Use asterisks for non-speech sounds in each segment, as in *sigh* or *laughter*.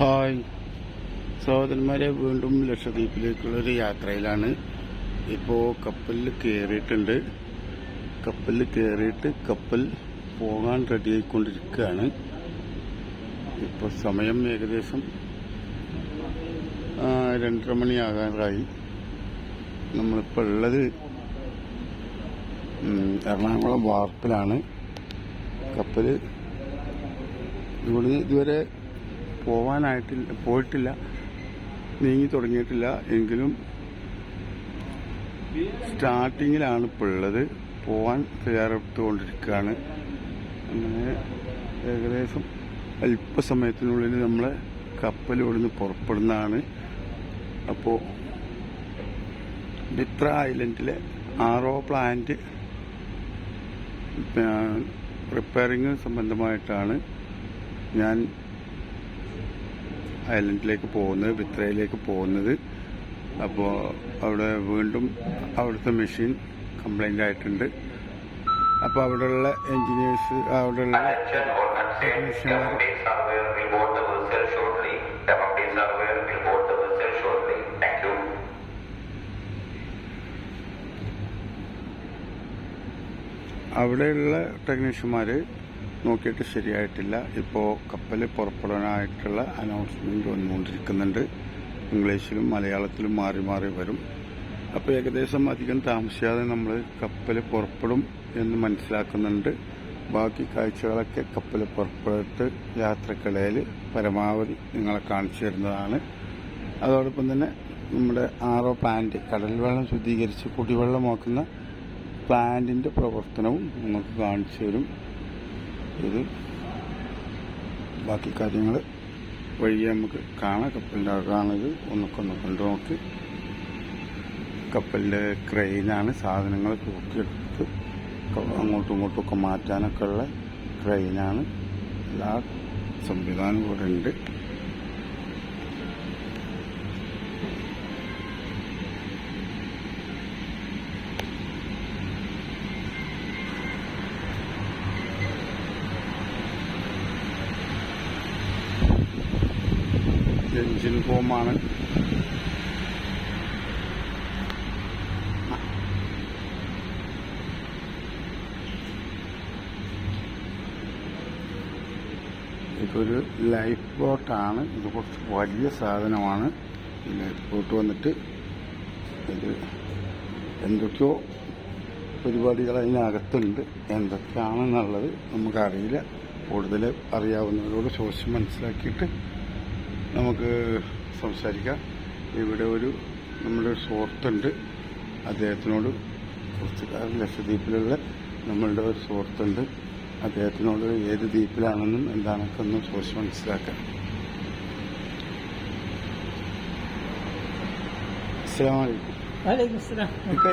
Hi. സഹോദരന്മാരെ വീണ്ടും ലക്ഷദ്വീപിലേക്കുള്ളൊരു യാത്രയിലാണ്. ഇപ്പോൾ കപ്പലിൽ കയറിയിട്ടുണ്ട് കപ്പലിൽ കയറിയിട്ട് കപ്പൽ പോകാൻ റെഡിയായിക്കൊണ്ടിരിക്കുകയാണ് ഇപ്പോൾ സമയം ഏകദേശം രണ്ടര മണിയാകാറായി. നമ്മളിപ്പോൾ ഉള്ളത് എറണാകുളം വാർപ്പിലാണ്. കപ്പൽ ഇവിടുന്ന് ഇതുവരെ പോവാനായിട്ടില്ല പോയിട്ടില്ല നീങ്ങി തുടങ്ങിയിട്ടില്ല എങ്കിലും സ്റ്റാർട്ടിങ്ങിലാണ് ഇപ്പോൾ ഉള്ളത്. പോവാൻ തയ്യാറെടുത്തുകൊണ്ടിരിക്കുകയാണ്. അങ്ങനെ ഏകദേശം അല്പസമയത്തിനുള്ളിൽ നമ്മളെ കപ്പൽ ഇവിടുന്ന് പുറപ്പെടുന്നതാണ്. അപ്പോൾ ബിത്ര ഐലൻഡിലെ ആറോ പ്ലാന്റ് റിപ്പയറിങ് സംബന്ധമായിട്ടാണ് ഞാൻ ഐലൻഡിലേക്ക് പോകുന്നത് വിത്രയിലേക്ക് പോകുന്നത്. അപ്പോൾ അവിടെ വീണ്ടും അവിടുത്തെ മെഷീൻ കംപ്ലൈന്റ് ആയിട്ടുണ്ട്. അപ്പോൾ അവിടെയുള്ള എഞ്ചിനീയേഴ്സ് അവിടെയുള്ള അവിടെയുള്ള ടെക്നീഷ്യന്മാർ നോക്കിയിട്ട് ശരിയായിട്ടില്ല. ഇപ്പോൾ കപ്പൽ പുറപ്പെടാനായിട്ടുള്ള അനൗൺസ്മെന്റ് വന്നുകൊണ്ടിരിക്കുന്നുണ്ട്. ഇംഗ്ലീഷിലും മലയാളത്തിലും മാറി മാറി വരും. അപ്പോൾ ഏകദേശം അധികം താമസിയാതെ നമ്മൾ കപ്പൽ പുറപ്പെടും എന്ന് മനസ്സിലാക്കുന്നുണ്ട്. ബാക്കി കാഴ്ചകളൊക്കെ കപ്പൽ പുറപ്പെട്ട് യാത്രക്കിടയിൽ പരമാവധി നിങ്ങളെ കാണിച്ചു തരുന്നതാണ്. അതോടൊപ്പം തന്നെ നമ്മുടെ ആറോ പ്ലാന്റ് കടൽ വെള്ളം ശുദ്ധീകരിച്ച് കുടിവെള്ളമാക്കുന്ന പ്ലാന്റിന്റെ പ്രവർത്തനവും നിങ്ങൾക്ക് കാണിച്ചു തരും. ഇത് ബാക്കി കാര്യങ്ങൾ വഴിയെ നമുക്ക് കാണാം. കപ്പലിന്റെ അകമാണിത് ഒന്നൊക്കെ ഒന്ന് കണ്ടു നോക്കി. കപ്പലിന്റെ ക്രെയിനാണ് സാധനങ്ങൾ തൂക്കിയെടുത്ത് അങ്ങോട്ടും ഇങ്ങോട്ടും ഒക്കെ മാറ്റാനൊക്കെ ഉള്ള ക്രെയിനാണ്. എല്ലാ സംവിധാനവും ഇവിടെ ഉണ്ട്. ഫോമാണ് ഇതൊരു ലൈഫ് ബോട്ടാണ് ഇത് കുറച്ച് വലിയ സാധനമാണ്. ഈ ലൈഫ് ബോട്ട് വന്നിട്ട് ഇത് എന്തൊക്കെയോ പരിപാടികൾ അതിനകത്തുണ്ട്. എന്തൊക്കെയാണെന്നുള്ളത് നമുക്കറിയില്ല. കൂടുതൽ അറിയാവുന്നവരോട് ചോദിച്ച് മനസ്സിലാക്കിയിട്ട് നമുക്ക് സംസാരിക്കാം. ഇവിടെ ഒരു നമ്മുടെ ഒരു സുഹൃത്തുണ്ട്. അദ്ദേഹത്തിനോട് കുറച്ച് ലക്ഷദ്വീപിലുള്ള നമ്മളുടെ ഒരു സുഹൃത്തുണ്ട്. അദ്ദേഹത്തിനോട് ഏത് ദ്വീപിലാണെന്നും എന്താണൊക്കെ ഒന്ന് ചോദിച്ച് മനസ്സിലാക്കാം.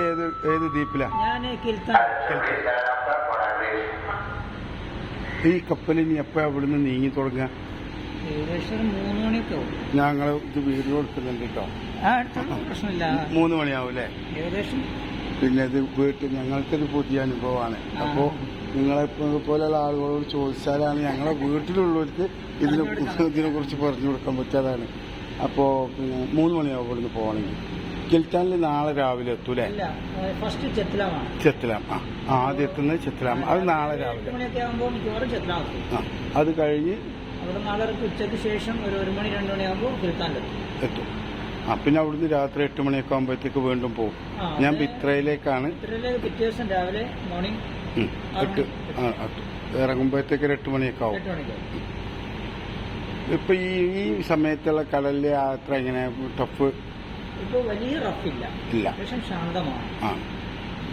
ഏത് ഏത് ദ്വീപിലാ? ഞാൻ Kiltan Attention, please stand up sir, for address. ഈ കപ്പലിനി എപ്പോഴാണ് എപ്പോഴാ ഇവിടുന്ന് നീങ്ങി തുടങ്ങുക? ഞങ്ങൾ ഇത് വീഡിയോ എടുക്കുന്നുണ്ട് കേട്ടോ. പ്രശ്നമില്ല. മൂന്ന് മണിയാവൂലേ ഏകദേശം പിന്നെ ഇത് വീട്ടിൽ ഞങ്ങൾക്കിത് പുതിയ അനുഭവമാണ്. അപ്പോൾ നിങ്ങളെ പോലെയുള്ള ആളുകളോട് ചോദിച്ചാലാണ് ഞങ്ങളെ വീട്ടിലുള്ളവർക്ക് ഇതിനെ *laughs* ഇതിനെ കുറിച്ച് പറഞ്ഞു കൊടുക്കാൻ പറ്റാതാണ്. അപ്പോൾ പിന്നെ മൂന്ന് മണിയാവും ഇവിടുന്ന് പോകണമെങ്കിൽ. കിൽത്താനിൽ നാളെ രാവിലെ എത്തൂലെ ഫസ്റ്റ് ചെത്തിലാമാണ് ചെത്തലാം. ആ ആദ്യം എത്തുന്നത് ചെത്തലാം. അത് നാളെ രാവിലെ. അത് കഴിഞ്ഞ് അവിടെ നാളെ ഉച്ചയ്ക്ക് ശേഷം ഒരു ഒരു മണി രണ്ട് മണിയാകുമ്പോൾ കിൽത്താനിലെത്തും എത്തും. ആ പിന്നെ അവിടുന്ന് രാത്രി എട്ട് മണിയൊക്കെ ആകുമ്പോഴത്തേക്ക് വീണ്ടും പോകും. ആ, ഞാൻ അത് ബിത്രയിലേക്കാണ് ഇത്രയിലെ പിറ്റേ ദിവസം രാവിലെ മോർണിംഗ് ഉം, എട്ട് ആ എട്ട്. ഇറങ്ങുമ്പോഴത്തേക്ക് ഒരു എട്ട് മണിയൊക്കെ ആവും. എട്ട് മണിക്ക്. ഇപ്പൊ ഈ ഈ സമയത്തുള്ള കടലിലെ യാത്ര ഇങ്ങനെ ടഫ്? ഇപ്പോൾ വലിയ റഫില്ല ഇല്ല. ഏകദേശം ശാന്തമാണ്. ആ.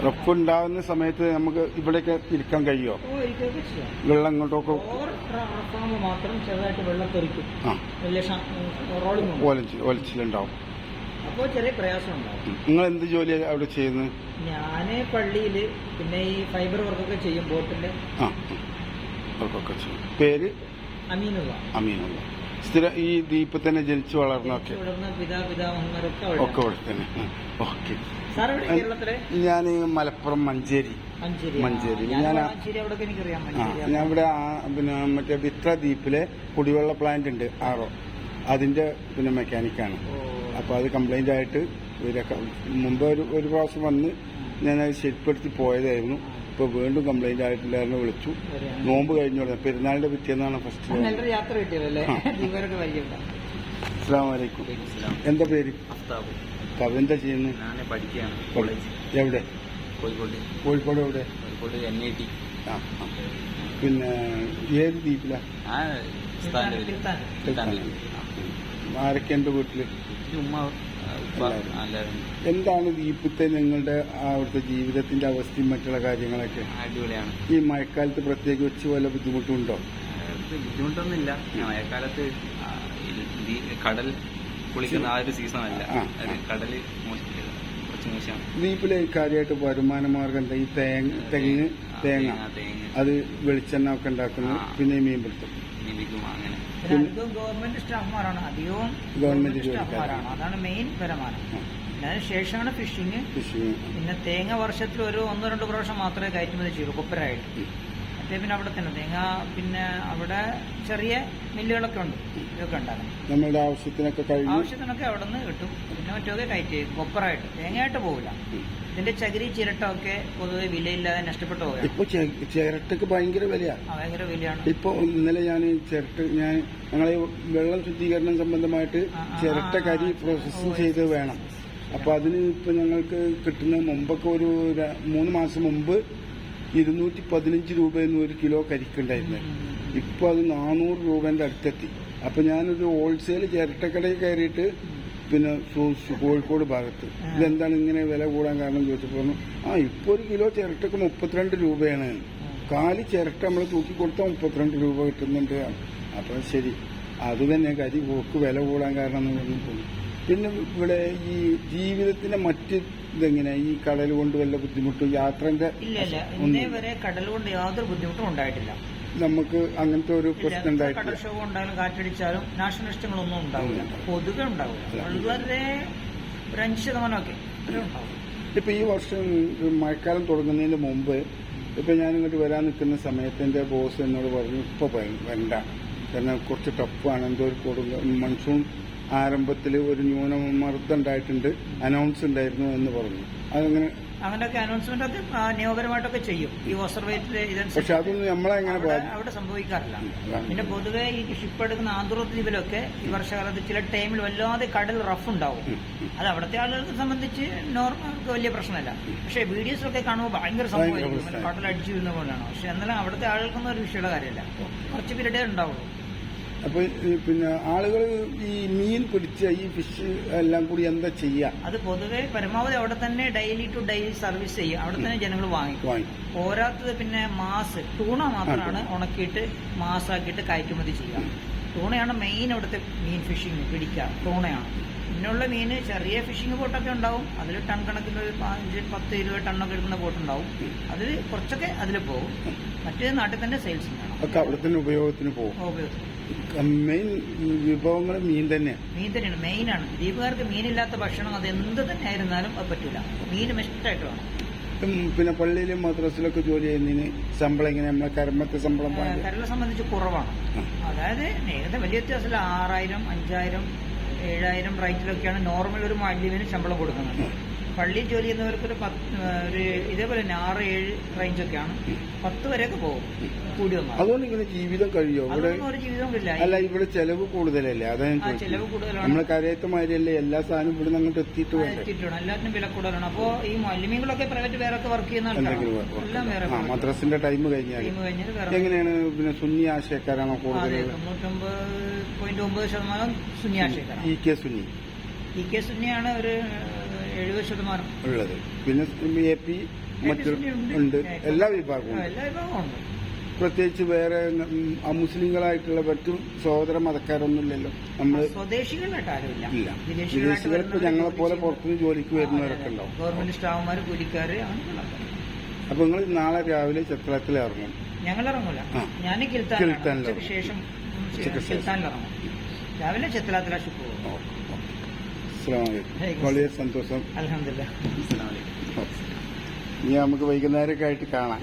റഫ് ഉണ്ടാകുന്ന സമയത്ത് നമുക്ക് ഇവിടെയൊക്കെ ഇരിക്കാൻ കഴിയുമോ വെള്ളം ഇങ്ങോട്ടൊക്കെ മാത്രം ചെറുതായിട്ട് അപ്പോൾ ചെറിയ പ്രയാസം ഉണ്ടാവും നിങ്ങൾ എന്ത് ജോലി അവിടെ ചെയ്യുന്നത്? ഞാൻ പള്ളിയിൽ പിന്നെ ഈ ഫൈബർ വർക്കൊക്കെ ചെയ്യും ബോട്ടിന്റെ ചെയ്യും. പേര്? അമീനുള്ള. അമീനുള്ള. സ്ഥിരം ഈ ദ്വീപിൽ തന്നെ ജനിച്ചു വളർന്നൊക്കെ പിതാ പിതാമഹന്മാരൊക്കെ ഒക്കെ അവിടെ തന്നെ. ഓക്കെ. ഞാൻ മലപ്പുറം മഞ്ചേരി. മഞ്ചേരി. ഞാൻ ഞാൻ- ഇവിടെ പിന്നെ മറ്റേ വിത്ര ദ്വീപിലെ കുടിവെള്ള പ്ലാന്റ് ഉണ്ട് ആറോ. അതിന്റെ പിന്നെ മെക്കാനിക്കാണ് ആണ്. അപ്പോൾ അത് കംപ്ലൈന്റ് ആയിട്ട് മുമ്പ് ഒരു ഒരു പ്രാവശ്യം വന്ന് ഞാൻ അത് ശരിപ്പെടുത്തി പോയതായിരുന്നു. ഇപ്പൊ വീണ്ടും കംപ്ലൈന്റ് ആയിട്ടില്ലായിരുന്നു വിളിച്ചു. നോമ്പ് കഴിഞ്ഞു പെരുന്നാളിന്റെ പിറ്റേന്നാണ് ഫസ്റ്റ് യാത്ര കിട്ടിയതല്ലേ? അസ്സാം വലൈക്കും എന്താ പേര്? അഫ്താബ്. എന്താ ചെയ്യുന്നത് ഞാൻ പഠിക്കുകയാണ് കോളേജ്. എവിടെ? കോഴിക്കോട്. കോഴിക്കോട് എവിടെ? കോഴിക്കോട് എൻ ഐ ടി ആ. പിന്നെ ഏത് ദ്വീപിലാണ്. ആരൊക്കെ എന്റെ വീട്ടിൽ? എന്താണ് ദ്വീപത്തെ നിങ്ങളുടെ അവിടുത്തെ ജീവിതത്തിന്റെ അവസ്ഥയും മറ്റുള്ള കാര്യങ്ങളൊക്കെ? അടിപൊളിയാണ്. ഈ മഴക്കാലത്ത് പ്രത്യേകിച്ച് വല്ല ബുദ്ധിമുട്ടുണ്ടോ? ബുദ്ധിമുട്ടൊന്നുമില്ല. മഴക്കാലത്ത് കടൽ കുളിക്കുന്ന ആ ഒരു സീസൺ അല്ല. കടൽ കുറച്ച് മോശമാണ് ദ്വീപിലെ കാര്യമായിട്ട് വരുമാന മാർഗം എന്താ? ഈ തേങ്ങ തെങ്ങ് തേങ്ങ. അത് വെളിച്ചെണ്ണ ഒക്കെ ഉണ്ടാക്കുന്നു. പിന്നെ മീൻ പിടുത്തം. അങ്ങനെ. അധികവും ഗവൺമെന്റ് സ്റ്റാഫ്മാരാണ്. അധികവും ഗവൺമെന്റ് സ്റ്റാഫ്മാരാണ്. അതാണ് മെയിൻ വരുമാനം. അതിനുശേഷമാണ് ഫിഷിങ് ഫിഷിങ് പിന്നെ തേങ്ങ വർഷത്തിൽ ഒരു ഒന്നോ രണ്ടോ പ്രാവശ്യം മാത്രമേ കയറ്റുമതി ചെയ്യൂ കൊപ്പരായിട്ട്. മറ്റേ പിന്നെ അവിടെ തന്നെ തേങ്ങ പിന്നെ അവിടെ ചെറിയ മില്ലുകളൊക്കെ ഉണ്ട് ഇതൊക്കെ ഉണ്ടാകും നമ്മളുടെ ആവശ്യത്തിനൊക്കെ ആവശ്യത്തിനൊക്കെ അവിടെ നിന്ന് കിട്ടും. പിന്നെ മറ്റൊക്കെ കയറ്റി കൊപ്പറായിട്ട് തേങ്ങയായിട്ട് പോകില്ല ഇതിന്റെ ചകിരി ചിരട്ടൊക്കെ പൊതുവെ വിലയില്ലാതെ നഷ്ടപ്പെട്ടു പോവുകയാണ്. ഇപ്പൊ ചിരട്ടക്ക് ഭയങ്കര വിലയാണ് ഭയങ്കര വിലയാണ്. ഇപ്പൊ ഇന്നലെ ഞാൻ ചിരട്ട ഞാൻ ഞങ്ങളെ വെള്ളം ശുദ്ധീകരണം സംബന്ധമായിട്ട് ചിരട്ട കരി പ്രോസസ്സിങ് ചെയ്ത് വേണം. അപ്പൊ അതിന് ഇപ്പൊ ഞങ്ങൾക്ക് കിട്ടുന്ന മുമ്പൊക്കെ ഒരു മൂന്ന് മാസം മുമ്പ് ഇരുന്നൂറ്റി പതിനഞ്ച് എന്ന് ഒരു കിലോ ഉം. ഇപ്പൊ അത് നാനൂറ് രൂപന്റെ അടുത്തെത്തി. അപ്പൊ ഞാനൊരു ഹോൾസെയിൽ ചിരട്ടക്കടയിൽ കയറിയിട്ട് പിന്നെ കോഴിക്കോട് ഭാഗത്ത്. ഇതെന്താണ് ഇങ്ങനെ വില കൂടാൻ കാരണം ചോദിച്ചപ്പോൾ പറഞ്ഞു ആ ഇപ്പൊ ഒരു കിലോ ചിരട്ടക്ക് മുപ്പത്തിരണ്ട് രൂപയാണ്. കാൽ ചിരട്ട നമ്മൾ തൂക്കി കൊടുത്താൽ മുപ്പത്തിരണ്ട് രൂപ കിട്ടുന്നുണ്ട്. അപ്പൊ ശരി. അത് തന്നെ കരി പോക്ക് വില കൂടാൻ കാരണം എന്ന് പറഞ്ഞു. പിന്നെ ഇവിടെ ഈ ജീവിതത്തിന്റെ മറ്റ് ഇതെങ്ങനെ? ഈ കടൽ കൊണ്ട് വല്ല ബുദ്ധിമുട്ടും യാത്രന്റെ വരെ കടൽ കൊണ്ട് യാതൊരു ബുദ്ധിമുട്ടും ഉണ്ടായിട്ടില്ല. നമുക്ക് അങ്ങനത്തെ ഒരു പ്രശ്നം ഉണ്ടായിട്ടില്ല. കടൽക്ഷോഭം ഉണ്ടായാലും കാറ്റടിച്ചാലും നാശനഷ്ടങ്ങളൊന്നും ഉണ്ടാവില്ല. പൊതുവെ ഉണ്ടാവില്ല. വളരെ ഒരു അഞ്ച് ശതമാനമൊക്കെ ഇപ്പൊ ഈ വർഷം മഴക്കാലം തുടങ്ങുന്നതിന് മുമ്പ് ഇപ്പൊ ഞാൻ ഇങ്ങോട്ട് വരാൻ നിൽക്കുന്ന സമയത്ത് എന്റെ ബോസ് എന്നോട് പറഞ്ഞു ഇപ്പൊ വേണ്ട വരണ്ട. കാരണം കുറച്ച് ടഫാണ് എന്തോ ഒരു കൊടുങ്ക മൺസൂൺ ആരംഭത്തിൽ ഒരു ന്യൂനമർദ്ദം ഉണ്ടായിട്ടുണ്ട് അനൗൺസ് ഉണ്ടായിരുന്നു എന്ന് പറഞ്ഞു. അതങ്ങനെ അങ്ങനെയൊക്കെ അനൗൺസ്മെന്റ് അത് നിയമപരമായിട്ടൊക്കെ ചെയ്യും. ഈ ഓസർവേറ്റിൽ പക്ഷെ അതൊന്നും നമ്മളെങ്ങനെ അവിടെ സംഭവിക്കാറില്ല. പിന്നെ പൊതുവെ ഈ ഷിപ്പ് എടുക്കുന്ന ആന്ധ്രദ്വീപിലൊക്കെ ഈ വർഷകാലത്ത് ചില ടൈമിൽ വല്ലാതെ കടൽ റഫ് ഉണ്ടാവും. അത് അവിടുത്തെ ആളുകൾക്ക് സംബന്ധിച്ച് നോർമൽ വലിയ പ്രശ്നമല്ല. പക്ഷെ വീഡിയോസിലൊക്കെ കാണുമ്പോൾ ഭയങ്കര സംഭവമായിരിക്കും. കടൽ അടിച്ചു വരുന്ന പോലെയാണ്. പക്ഷെ എന്നാലും അവിടുത്തെ ആളുകൾക്കൊന്നും ഒരു വിഷയമുള്ള കാര്യമല്ല. കുറച്ച് പീരീഡേ ഉണ്ടാവുള്ളൂ. അപ്പൊ പിന്നെ ആളുകൾ ഈ മീൻ പിടിച്ച ഈ ഫിഷ് എല്ലാം കൂടി എന്താ ചെയ്യാ? അത് പൊതുവെ പരമാവധി അവിടെ തന്നെ ഡെയിലി ടു ഡെയിലി സർവീസ് ചെയ്യും. അവിടെ തന്നെ ജനങ്ങൾ വാങ്ങി. വാങ്ങിക്കും പോരാത്തത് പിന്നെ മാസ്. ടൂണ മാത്രമാണ് ഉണക്കിയിട്ട് മാസാക്കിയിട്ട് കയറ്റുമതി ചെയ്യുക. ടൂണയാണ് മെയിൻ അവിടുത്തെ മീൻ ഫിഷിംഗ് പിടിക്കുക. ടൂണയാണ് പിന്നെയുള്ള മീന് ചെറിയ ഫിഷിംഗ് ബോട്ടൊക്കെ ഉണ്ടാവും. അതിൽ ടൺ കണക്കിന് ഒരു അഞ്ച് പത്ത് ഇരുപത് ടണ്ണൊക്കെ എടുക്കുന്ന ബോട്ട് ഉണ്ടാവും അതിൽ കുറച്ചൊക്കെ അതിൽ പോകും. മറ്റേ നാട്ടിൽ തന്നെ സെയിൽസ് അവിടെ തന്നെ ഉപയോഗത്തിന് പോകും. ഉപയോഗത്തിൽ മെയിൻ വിഭവങ്ങൾ മീൻ തന്നെയാണ് മീൻ തന്നെയാണ് മെയിനാണ് ദ്വീപുകാർക്ക് മീനില്ലാത്ത ഭക്ഷണം അത് എന്ത് തന്നെ ആയിരുന്നാലും അത് പറ്റൂല. മീനും ഇഷ്ടമായിട്ട് വേണം. പിന്നെ പള്ളിയിലും മദ്രസിലൊക്കെ ജോലി ചെയ്യുന്നതിന് ശമ്പളം ഇങ്ങനെ നമ്മളെ കരമത്തെ ശമ്പളം കരളെ സംബന്ധിച്ച് കുറവാണ്. അതായത് ഏകദേശം വലിയ വ്യത്യാസമില്ല. ആറായിരം അഞ്ചായിരം ഏഴായിരം റേറ്റിലൊക്കെയാണ് നോർമൽ ഒരു മാലിന്യവിന് ശമ്പളം കൊടുക്കുന്നത്. പള്ളിയിൽ ജോലി ചെയ്യുന്നവർക്ക് ഒരു പത്ത് ഒരു ഇതേപോലെ തന്നെ ആറ് ഏഴ് റേഞ്ചൊക്കെയാണ് പത്ത് വരെയൊക്കെ പോകും. കൂടി വന്നാൽ. അതുകൊണ്ട് ഇങ്ങനെ ജീവിതം കഴിയോ? ഇവിടെ അതൊന്നും ഒരു ജീവിതം ഇല്ല അല്ല ഇവിടെ ചെലവ് കൂടുതലല്ലേ? അതാ ഞാൻ ആ ചോദിച്ചത്. ചെലവ് കൂടുതലാണ്. നമ്മളെ എല്ലാ സാധനവും ഇവിടെ അങ്ങോട്ട് എത്തിയിട്ട് വേണ്ടേ? എത്തിയിട്ടാണ് എല്ലാത്തിനും വില കൂടുതലാണ് അപ്പോ ഈ മാലിന്യങ്ങളൊക്കെ പ്രൈവറ്റ് വേറെ ഒക്കെ വർക്ക് ചെയ്യുന്ന എന്തെങ്കിലും work എല്ലാം വേറെ ആ മദ്രസിന്റെ ടൈം കഴിഞ്ഞാൽ ടീം കഴിഞ്ഞാൽ വേറെ എങ്ങനെയാണ് പിന്നെ സുന്നി ആശയക്കാരാണോ അതെ കൂടുതൽ തൊണ്ണൂറ്റൊമ്പത് പോയിന്റ് ഒമ്പത് ശതമാനം സുന്യാശേഖരം E K Sunni. E K സുന്നിയാണ് ഒരു എഴുപത് ശതമാനം ഉള്ളത്. പിന്നെ എ പി മറ്റു ഉണ്ട്. എല്ലാ വിഭാഗവും. എല്ലാ വിഭാഗവും ഉണ്ട്. പ്രത്യേകിച്ച് വേറെ മുസ്ലിങ്ങളായിട്ടുള്ള മറ്റു സഹോദര മതക്കാരൊന്നും ഇല്ലല്ലോ ആരുമില്ല. ഇല്ല. വിദേശികൾ ഇപ്പൊ ഞങ്ങളെ പോലെ പുറത്തുനിന്ന് ജോലിക്ക് വരുന്നവരൊക്കെ ഉണ്ടാവും ഗവൺമെന്റ് സ്റ്റാഫ്മാര് കൂലിക്കാര്. അപ്പൊ നിങ്ങൾ നാളെ രാവിലെ ചിത്രത്തിൽ ഇറങ്ങും. ഞങ്ങൾ ഇറങ്ങൂല. ഞാൻ കിൽത്താനിലാണ്. ശേഷം ഇറങ്ങും. രാവിലെ ചെത്തലാത്തില ഷിപ്പ് പോകും വളരെ സന്തോഷം. ഇനി നമുക്ക് വൈകുന്നേരമൊക്കെ ആയിട്ട് കാണാം.